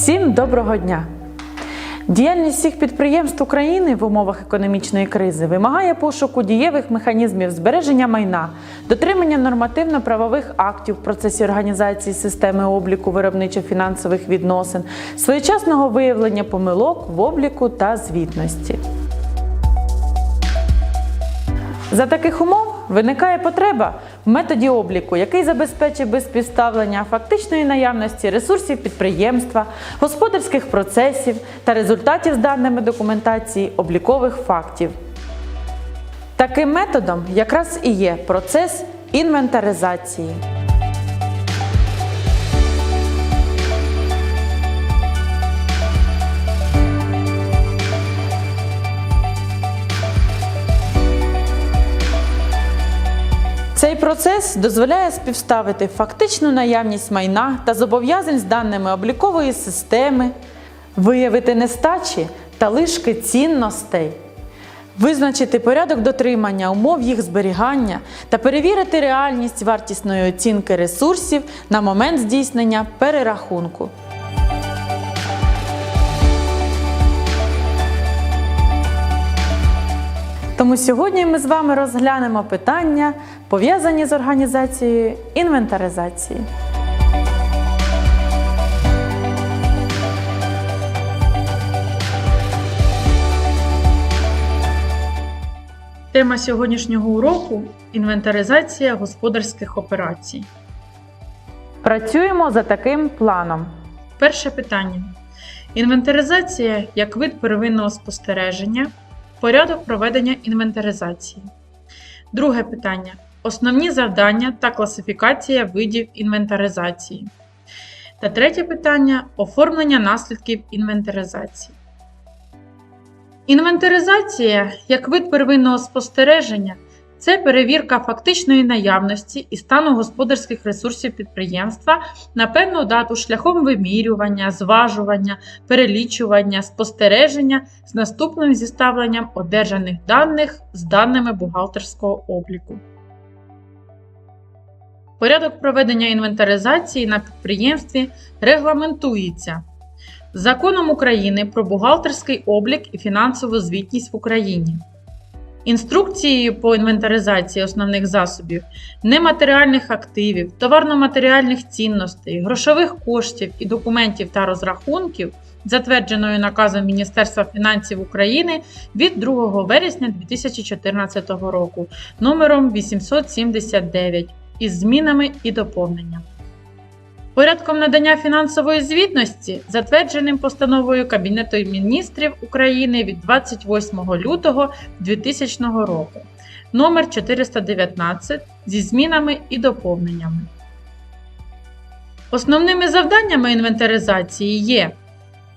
Всім доброго дня! Діяльність всіх підприємств України в умовах економічної кризи вимагає пошуку дієвих механізмів збереження майна, дотримання нормативно-правових актів в процесі організації системи обліку виробничо-фінансових відносин, своєчасного виявлення помилок в обліку та звітності. За таких умов виникає потреба в методі обліку, який забезпечить безпідставлення фактичної наявності ресурсів підприємства, господарських процесів та результатів з даними документації облікових фактів. Таким методом якраз і є процес інвентаризації. Процес дозволяє співставити фактичну наявність майна та зобов'язань з даними облікової системи, виявити нестачі та лишки цінностей, визначити порядок дотримання умов їх зберігання та перевірити реальність вартісної оцінки ресурсів на момент здійснення перерахунку. Тому сьогодні ми з вами розглянемо питання, пов'язані з організацією інвентаризації. Тема сьогоднішнього уроку інвентаризація господарських операцій. Працюємо за таким планом. Перше питання: інвентаризація як вид первинного спостереження. Порядок проведення інвентаризації. Друге питання. Основні завдання та класифікація видів інвентаризації. Та третє питання оформлення наслідків інвентаризації. Інвентаризація як вид первинного спостереження це перевірка фактичної наявності і стану господарських ресурсів підприємства на певну дату шляхом вимірювання, зважування, перелічування, спостереження з наступним зіставленням одержаних даних з даними бухгалтерського обліку. Порядок проведення інвентаризації на підприємстві регламентується Законом України про бухгалтерський облік і фінансову звітність в Україні. Інструкцією по інвентаризації основних засобів, нематеріальних активів, товарно-матеріальних цінностей, грошових коштів і документів та розрахунків, затвердженою наказом Міністерства фінансів України від 2 вересня 2014 року номером 879 із змінами і доповненнями. Порядком надання фінансової звітності, затвердженим постановою Кабінету міністрів України від 28 лютого 2000 року номер 419 зі змінами і доповненнями. Основними завданнями інвентаризації є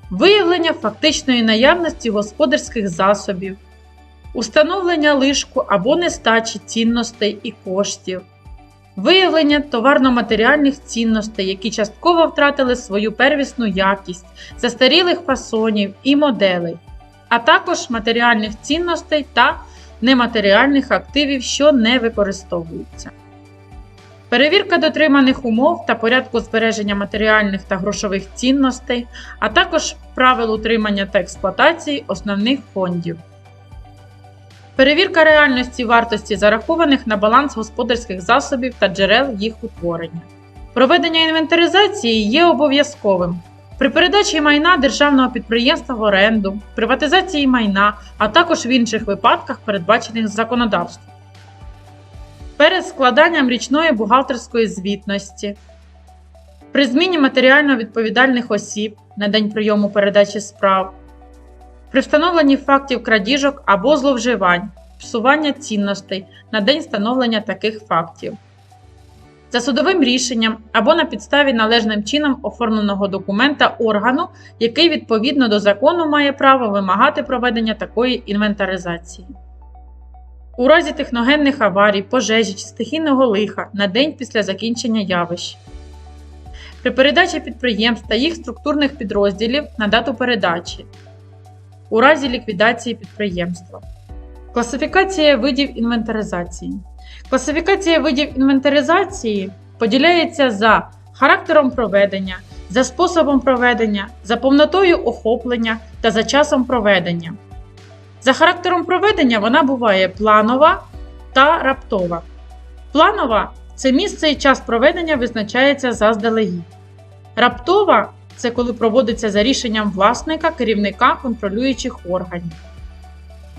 виявлення фактичної наявності господарських засобів, установлення лишку або нестачі цінностей і коштів. Виявлення товарно-матеріальних цінностей, які частково втратили свою первісну якість, застарілих фасонів і моделей, а також матеріальних цінностей та нематеріальних активів, що не використовуються. Перевірка дотриманих умов та порядку збереження матеріальних та грошових цінностей, а також правил утримання та експлуатації основних фондів. Перевірка реальності вартості зарахованих на баланс господарських засобів та джерел їх утворення. Проведення інвентаризації є обов'язковим. При передачі майна державного підприємства в оренду, приватизації майна, а також в інших випадках, передбачених законодавством. Перед складанням річної бухгалтерської звітності. При зміні матеріально відповідальних осіб на день прийому передачі справ при встановленні фактів крадіжок або зловживань, псування цінностей на день встановлення таких фактів, за судовим рішенням або на підставі належним чином оформленого документа органу, який відповідно до закону має право вимагати проведення такої інвентаризації. У разі техногенних аварій, пожежі чи стихійного лиха на день після закінчення явищ. При передачі підприємств та їх структурних підрозділів на дату передачі у разі ліквідації підприємства. Класифікація видів інвентаризації. Класифікація видів інвентаризації поділяється за характером проведення, за способом проведення, за повнотою охоплення та за часом проведення. За характером проведення вона буває планова та раптова. Планова це місце і час проведення визначається заздалегідь. Раптова це коли проводиться за рішенням власника, керівника контролюючих органів.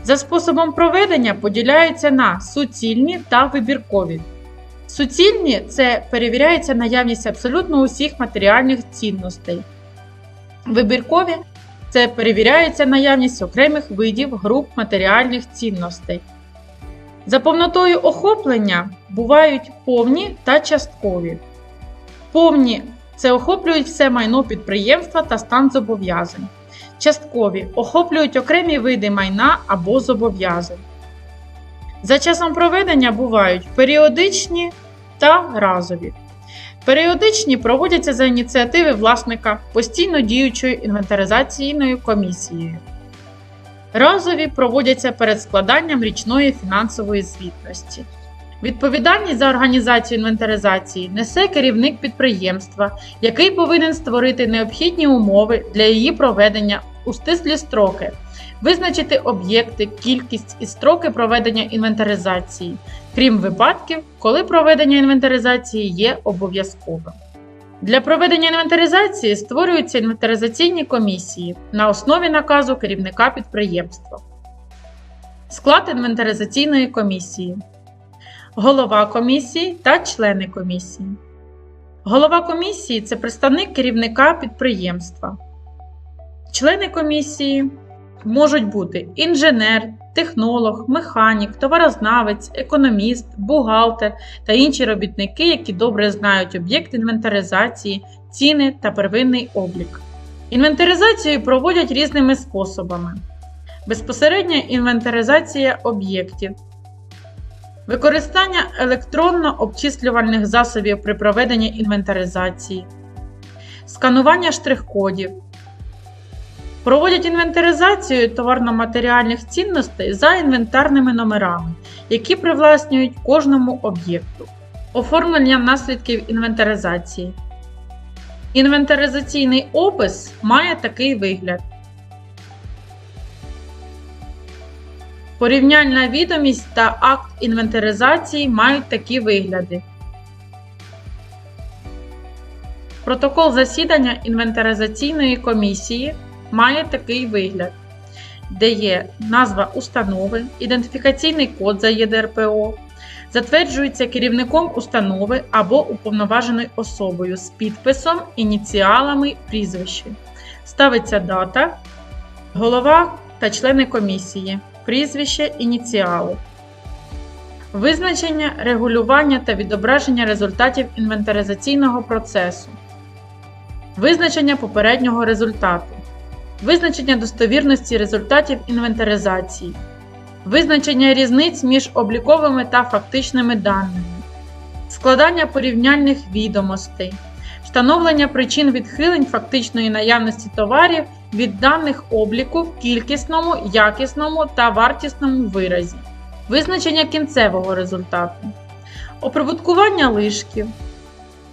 За способом проведення поділяються на суцільні та вибіркові. Суцільні це перевіряється наявність абсолютно усіх матеріальних цінностей. Вибіркові це перевіряється наявність окремих видів груп матеріальних цінностей. За повнотою охоплення бувають повні та часткові. Повні це охоплюють все майно підприємства та стан зобов'язань. Часткові охоплюють окремі види майна або зобов'язань. За часом проведення бувають періодичні та разові. Періодичні проводяться за ініціативи власника постійно діючою інвентаризаційною комісією. Разові проводяться перед складанням річної фінансової звітності. Відповідальність за організацію інвентаризації несе керівник підприємства, який повинен створити необхідні умови для її проведення у стислі строки, визначити об'єкти, кількість і строки проведення інвентаризації, крім випадків, коли проведення інвентаризації є обов'язковим. Для проведення інвентаризації створюються інвентаризаційні комісії на основі наказу керівника підприємства. Склад інвентаризаційної комісії. Голова комісії та члени комісії. Голова комісії це представник керівника підприємства. Члени комісії можуть бути інженер, технолог, механік, товарознавець, економіст, бухгалтер та інші робітники, які добре знають об'єкт інвентаризації, ціни та первинний облік. Інвентаризацію проводять різними способами: безпосередня інвентаризація об'єктів, використання електронно-обчислювальних засобів при проведенні інвентаризації, сканування штрих-кодів. Проводять інвентаризацію товарно-матеріальних цінностей за інвентарними номерами, які привласнюють кожному об'єкту. Оформлення наслідків інвентаризації. Інвентаризаційний опис має такий вигляд. Порівняльна відомість та акт інвентаризації мають такі вигляди. Протокол засідання інвентаризаційної комісії має такий вигляд, де є назва установи, ідентифікаційний код за ЄДРПО, затверджується керівником установи або уповноваженою особою з підписом, ініціалами прізвище. Ставиться дата, голова та члени комісії, прізвище, ініціали. Визначення, регулювання та відображення результатів інвентаризаційного процесу. Визначення попереднього результату. Визначення достовірності результатів інвентаризації. Визначення різниць між обліковими та фактичними даними. Складання порівняльних відомостей. Встановлення причин відхилень фактичної наявності товарів від даних обліку в кількісному, якісному та вартісному виразі. Визначення кінцевого результату. Оприбуткування лишків.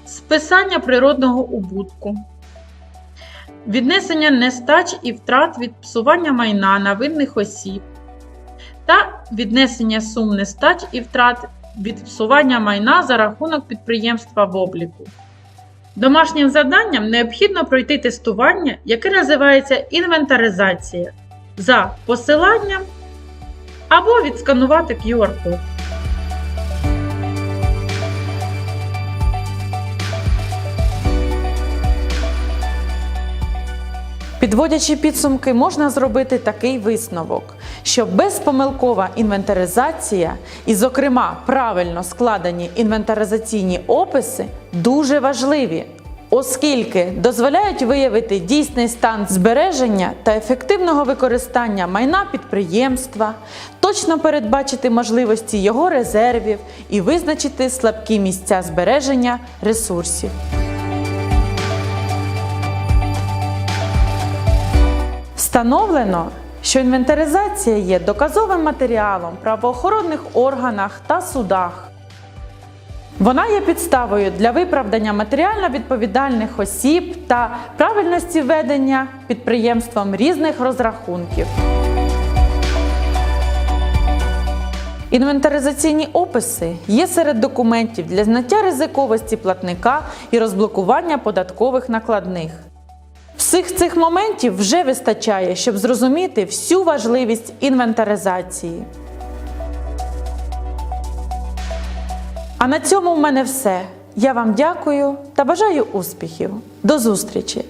Списання природного убутку. Віднесення нестач і втрат від псування майна на винних осіб та віднесення сум нестач і втрат від псування майна за рахунок підприємства в обліку. Домашнім завданням необхідно пройти тестування, яке називається інвентаризація за посиланням або відсканувати QR-код. Підводячи підсумки, можна зробити такий висновок, що безпомилкова інвентаризація і, зокрема, правильно складені інвентаризаційні описи дуже важливі, оскільки дозволяють виявити дійсний стан збереження та ефективного використання майна підприємства, точно передбачити можливості його резервів і визначити слабкі місця збереження ресурсів. Встановлено, що інвентаризація є доказовим матеріалом правоохоронних органах та судах. Вона є підставою для виправдання матеріально відповідальних осіб та правильності ведення підприємством різних розрахунків. Інвентаризаційні описи є серед документів для знаття ризиковості платника і розблокування податкових накладних. Всіх цих моментів вже вистачає, щоб зрозуміти всю важливість інвентаризації. А на цьому в мене все. Я вам дякую та бажаю успіхів. До зустрічі!